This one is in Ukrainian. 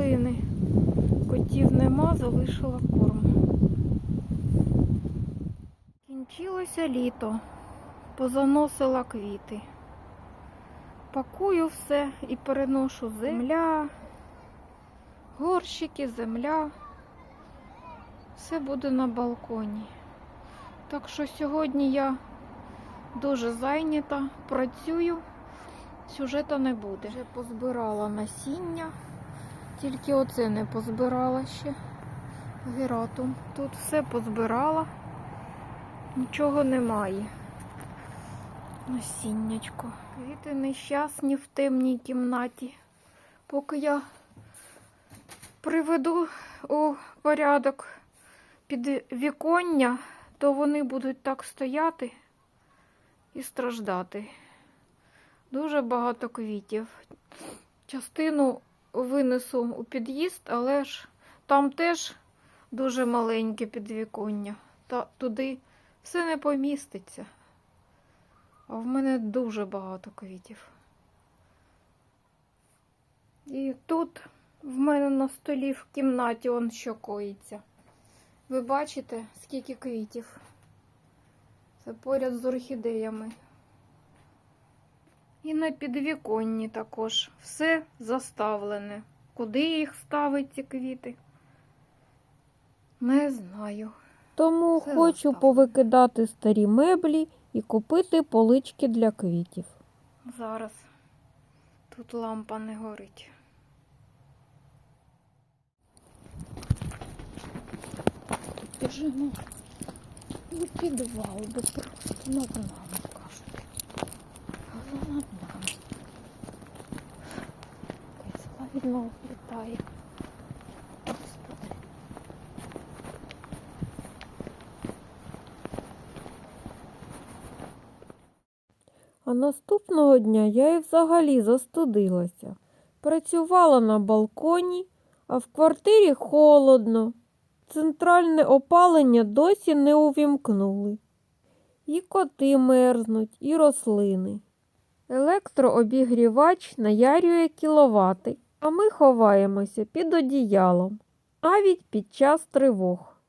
малини. Котів нема, залишила корм. Кінчилося літо, позаносила квіти. Пакую все і переношу земля, горщики, земля. Все буде на балконі. Так що сьогодні я дуже зайнята, працюю, сюжета не буде. Вже позбирала насіння, тільки оце не позбирала ще. Гератум. Тут все позбирала, нічого немає. Насіннячко. Квіти нещасні в темній кімнаті. Поки я приведу у порядок під віконня, то вони будуть так стояти і страждати. Дуже багато квітів. Частину винесу у під'їзд, але ж там теж дуже маленьке підвіконня. Та туди все не поміститься. А в мене дуже багато квітів. І тут в мене на столі в кімнаті он що коїться. Ви бачите, скільки квітів? Це поряд з орхідеями. І на підвіконні також все заставлене. Куди їх ставить ці квіти? Не знаю. Тому Все хочу заставлено. повикидати старі меблі і купити полички для квітів. Зараз тут лампа не горить. Біжимо у підвал, бо просто над нами кажуть. Але над нами. Якась літає. А наступного дня я і взагалі застудилася. Працювала на балконі, а в квартирі холодно. Центральне опалення досі не увімкнули. І коти мерзнуть, і рослини. Електрообігрівач наярює кіловати, а ми ховаємося під одіялом, навіть під час тривог.